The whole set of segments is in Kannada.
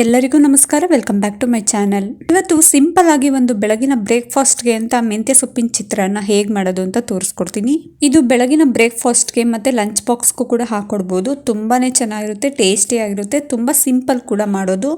ಎಲ್ಲರಿಗೂ ನಮಸ್ಕಾರ welcome back to my channel ಇವತ್ತು ಸಿಂಪಲ್ ಆಗಿ ಒಂದು ಬೆಳಗಿನ ಬ್ರೇಕ್ಫಾಸ್ಟ್ಗೆ ಅಂತ ಮೆಂತ್ಯ ಸೊಪ್ಪಿನ ಚಿತ್ರಾನ್ನ ಹೇಗೆ ಮಾಡೋದು ಅಂತ ತೋರಿಸ್ಕೊಡ್ತೀನಿ. ಇದು ಬೆಳಗಿನ ಬ್ರೇಕ್ಫಾಸ್ಟ್ಗೆ ಮತ್ತೆ ಲಂಚ್ ಬಾಕ್ಸ್ಗೂ ಕೂಡ ಹಾಕೊಡ್ಬೋದು. ತುಂಬಾನೇ ಚೆನ್ನಾಗಿರುತ್ತೆ ಟೇಸ್ಟಿ ಆಗಿರುತ್ತೆ, ತುಂಬ ಸಿಂಪಲ್ ಕೂಡ ಮಾಡೋದು.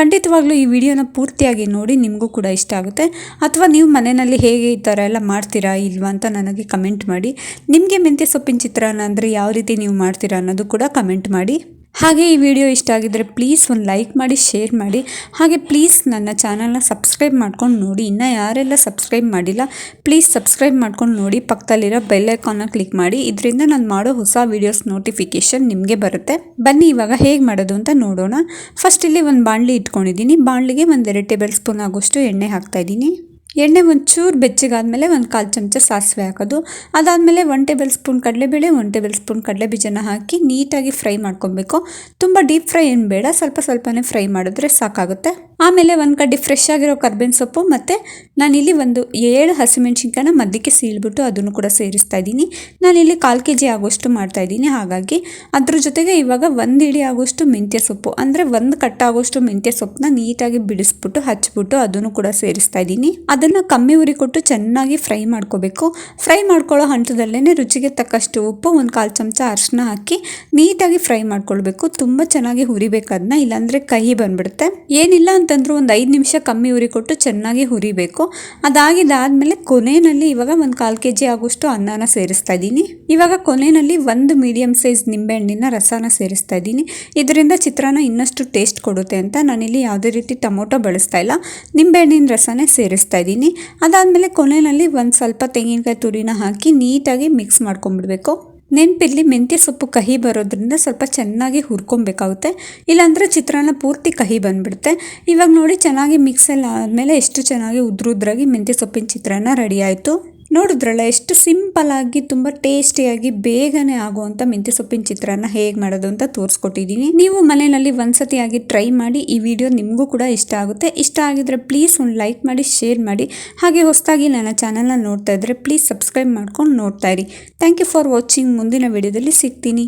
ಖಂಡಿತವಾಗ್ಲೂ ಈ ವಿಡಿಯೋನ ಪೂರ್ತಿಯಾಗಿ ನೋಡಿ ನಿಮಗೂ ಕೂಡ ಇಷ್ಟ ಆಗುತ್ತೆ. ಅಥವಾ ನೀವು ಮನೆಯಲ್ಲಿ ಹೇಗೆ ಈ ಥರ ಎಲ್ಲ ಮಾಡ್ತೀರಾ, ಇಲ್ವಾ ಅಂತ ನನಗೆ ಕಮೆಂಟ್ ಮಾಡಿ. ನಿಮಗೆ ಮೆಂತ್ಯ ಸೊಪ್ಪಿನ ಚಿತ್ರಾನ್ನ ಅಂದರೆ ಯಾವ ರೀತಿ ನೀವು ಮಾಡ್ತೀರಾ ಅನ್ನೋದು ಕೂಡ ಕಮೆಂಟ್ ಮಾಡಿ. ಹಾಗೆ ಈ ವಿಡಿಯೋ ಇಷ್ಟ ಆಗಿದ್ದರೆ ಪ್ಲೀಸ್ ಒಂದು ಲೈಕ್ ಮಾಡಿ ಶೇರ್ ಮಾಡಿ. ಹಾಗೆ ಪ್ಲೀಸ್ ನನ್ನ ಚಾನಲ್ನ ಸಬ್ಸ್ಕ್ರೈಬ್ ಮಾಡ್ಕೊಂಡು ನೋಡಿ. ಇನ್ನು ಯಾರೆಲ್ಲ ಸಬ್ಸ್ಕ್ರೈಬ್ ಮಾಡಿಲ್ಲ ಪ್ಲೀಸ್ ಸಬ್ಸ್ಕ್ರೈಬ್ ಮಾಡ್ಕೊಂಡು ನೋಡಿ. ಪಕ್ಕದಲ್ಲಿರೋ ಬೆಲ್ ಐಕಾನ್ನ ಕ್ಲಿಕ್ ಮಾಡಿ. ಇದರಿಂದ ನಾನು ಮಾಡೋ ಹೊಸ ವೀಡಿಯೋಸ್ ನೋಟಿಫಿಕೇಷನ್ ನಿಮಗೆ ಬರುತ್ತೆ. ಬನ್ನಿ, ಇವಾಗ ಹೇಗೆ ಮಾಡೋದು ಅಂತ ನೋಡೋಣ. ಫಸ್ಟ್ ಇಲ್ಲಿ ಒಂದು ಬಾಣಲಿ ಇಟ್ಕೊಂಡಿದ್ದೀನಿ. ಬಾಣಲಿಗೆ ಒಂದು ಎರಡು ಟೇಬಲ್ ಸ್ಪೂನ್ ಆಗೋಷ್ಟು ಎಣ್ಣೆ ಹಾಕ್ತಾ ಇದ್ದೀನಿ. ಎಣ್ಣೆ ಒಂಚೂರು ಬೆಚ್ಚಗಾದಮೇಲೆ ಒಂದು ಕಾಲು ಚಮಚ ಸಾಸಿವೆ ಹಾಕೋದು. ಅದಾದಮೇಲೆ ಒನ್ ಟೇಬಲ್ ಸ್ಪೂನ್ ಕಡಲೆಬೇಳೆ ಒನ್ ಟೇಬಲ್ ಸ್ಪೂನ್ ಕಡಲೆಬೀಜನ ಹಾಕಿ ನೀಟಾಗಿ ಫ್ರೈ ಮಾಡ್ಕೊಬೇಕು. ತುಂಬ ಡೀಪ್ ಫ್ರೈ ಏನು ಬೇಡ, ಸ್ವಲ್ಪ ಸ್ವಲ್ಪನೇ ಫ್ರೈ ಮಾಡಿದ್ರೆ ಸಾಕಾಗುತ್ತೆ. ಆಮೇಲೆ ಒಂದು ಕಡ್ಡಿ ಫ್ರೆಶ್ ಆಗಿರೋ ಕರ್ಬೇವಿನ ಸೊಪ್ಪು ಮತ್ತು ನಾನಿಲ್ಲಿ ಒಂದು ಏಳು ಹಸಿಮೆಣ್ಸಿನ್ಕಾಯನ್ನ ಮಧ್ಯಕ್ಕೆ ಸೀಳ್ಬಿಟ್ಟು ಅದನ್ನು ಕೂಡ ಸೇರಿಸ್ತಾ ಇದ್ದೀನಿ. ನಾನಿಲ್ಲಿ ಕಾಲು ಕೆ ಜಿ ಆಗೋಷ್ಟು ಮಾಡ್ತಾ ಇದ್ದೀನಿ. ಹಾಗಾಗಿ ಅದ್ರ ಜೊತೆಗೆ ಇವಾಗ ಒಂದು ಇಡಿ ಆಗೋಷ್ಟು ಮೆಂತ್ಯ ಸೊಪ್ಪು, ಅಂದರೆ ಒಂದು ಕಟ್ಟಾಗೋಷ್ಟು ಮೆಂತ್ಯ ಸೊಪ್ಪನ್ನ ನೀಟಾಗಿ ಬಿಡಿಸ್ಬಿಟ್ಟು ಹಚ್ಬಿಟ್ಟು ಅದನ್ನು ಕೂಡ ಸೇರಿಸ್ತಾ ಇದ್ದೀನಿ. ಅದನ್ನು ಕಮ್ಮಿ ಉರಿ ಕೊಟ್ಟು ಚೆನ್ನಾಗಿ ಫ್ರೈ ಮಾಡ್ಕೋಬೇಕು. ಫ್ರೈ ಮಾಡ್ಕೊಳ್ಳೋ ಹಂತದಲ್ಲೇ ರುಚಿಗೆ ತಕ್ಕಷ್ಟು ಉಪ್ಪು, ಒಂದು ಕಾಲು ಚಮಚ ಅರಿಶಿನ ಹಾಕಿ ನೀಟಾಗಿ ಫ್ರೈ ಮಾಡ್ಕೊಳ್ಬೇಕು. ತುಂಬ ಚೆನ್ನಾಗಿ ಹುರಿಬೇಕು ಅದನ್ನ ಇಲ್ಲಾಂದರೆ ಕಹಿ ಬಂದ್ಬಿಡುತ್ತೆ. ಏನಿಲ್ಲ ಅಂತಂದ್ರೂ ಒಂದು ಐದು ನಿಮಿಷ ಕಮ್ಮಿ ಉರಿ ಕೊಟ್ಟು ಚೆನ್ನಾಗಿ ಹುರಿಬೇಕು. ಅದಾಗಿದ್ದಾದಮೇಲೆ ಕೊನೆಯಲ್ಲಿ ಇವಾಗ ಒಂದು ಕಾಲು ಕೆ ಜಿ ಆಗೋಷ್ಟು ಅನ್ನನ ಸೇರಿಸ್ತಾ ಇದ್ದೀನಿ. ಇವಾಗ ಕೊನೆಯಲ್ಲಿ ಒಂದು ಮೀಡಿಯಮ್ ಸೈಜ್ ನಿಂಬೆಹಣ್ಣಿನ ರಸನ ಸೇರಿಸ್ತಾ ಇದ್ದೀನಿ. ಇದರಿಂದ ಚಿತ್ರಾನ್ನ ಇನ್ನಷ್ಟು ಟೇಸ್ಟ್ ಕೊಡುತ್ತೆ ಅಂತ ನಾನಿಲ್ಲಿ ಯಾವುದೇ ರೀತಿ ಟೊಮೊಟೊ ಬಳಸ್ತಾ ಇಲ್ಲ. ನಿಂಬೆಹಣ್ಣಿನ ರಸನೇ ಸೇರಿಸ್ತಾ ಇದ್ದೀನಿ. ಅದಾದಮೇಲೆ ಕೊನೆಯಲ್ಲಿ ಒಂದು ಸ್ವಲ್ಪ ತೆಂಗಿನಕಾಯಿ ತುರಿನ ಹಾಕಿ ನೀಟಾಗಿ ಮಿಕ್ಸ್ ಮಾಡ್ಕೊಂಡ್ಬಿಡ್ಬೇಕು ನೆನಪಿರಲಿ ಮೆಂತ್ಯ ಸೊಪ್ಪು ಕಹಿ ಬರೋದ್ರಿಂದ ಸ್ವಲ್ಪ ಚೆನ್ನಾಗಿ ಹುರ್ಕೊಬೇಕಾಗುತ್ತೆ. ಇಲ್ಲಾಂದರೆ ಚಿತ್ರಾನ್ನ ಪೂರ್ತಿ ಕಹಿ ಬಂದ್ಬಿಡುತ್ತೆ. ಇವಾಗ ನೋಡಿ ಚೆನ್ನಾಗಿ ಮಿಕ್ಸಲ್ಲಿ ಆದಮೇಲೆ ಎಷ್ಟು ಚೆನ್ನಾಗಿ ಉದ್ರುದ್ರಾಗಿ ಮೆಂತ್ಯ ಸೊಪ್ಪಿನ ಚಿತ್ರಾನ್ನ ರೆಡಿ ಆಯಿತು. ನೋಡಿದ್ರಲ್ಲ, ಎಷ್ಟು ಸಿಂಪಲ್ ಆಗಿ, ತುಂಬ ಟೇಸ್ಟಿಯಾಗಿ ಬೇಗನೆ ಆಗುವಂಥ ಮೆಂತ್ಯ ಸೊಪ್ಪಿನ ಚಿತ್ರಾನ್ನ ಹೇಗೆ ಮಾಡೋದು ಅಂತ ತೋರಿಸ್ಕೊಟ್ಟಿದ್ದೀನಿ ನೀವು ಮನೆಯಲ್ಲಿ ಒಂದ್ಸತಿ ಆಗಿ ಟ್ರೈ ಮಾಡಿ, ಈ ವಿಡಿಯೋ ನಿಮಗೂ ಕೂಡ ಇಷ್ಟ ಆಗುತ್ತೆ. ಇಷ್ಟ ಆಗಿದ್ರೆ ಪ್ಲೀಸ್ ಒಂದು ಲೈಕ್ ಮಾಡಿ ಶೇರ್ ಮಾಡಿ. ಹಾಗೆ ಹೊಸದಾಗಿ ನನ್ನ ಚಾನಲ್ನ ನೋಡ್ತಾ ಇದ್ರೆ ಪ್ಲೀಸ್ ಸಬ್ಸ್ಕ್ರೈಬ್ ಮಾಡ್ಕೊಂಡು ನೋಡ್ತಾ ಇರಿ. ಥ್ಯಾಂಕ್ ಯು ಫಾರ್ ವಾಚಿಂಗ್ ಮುಂದಿನ ವಿಡಿಯೋದಲ್ಲಿ ಸಿಗ್ತೀನಿ.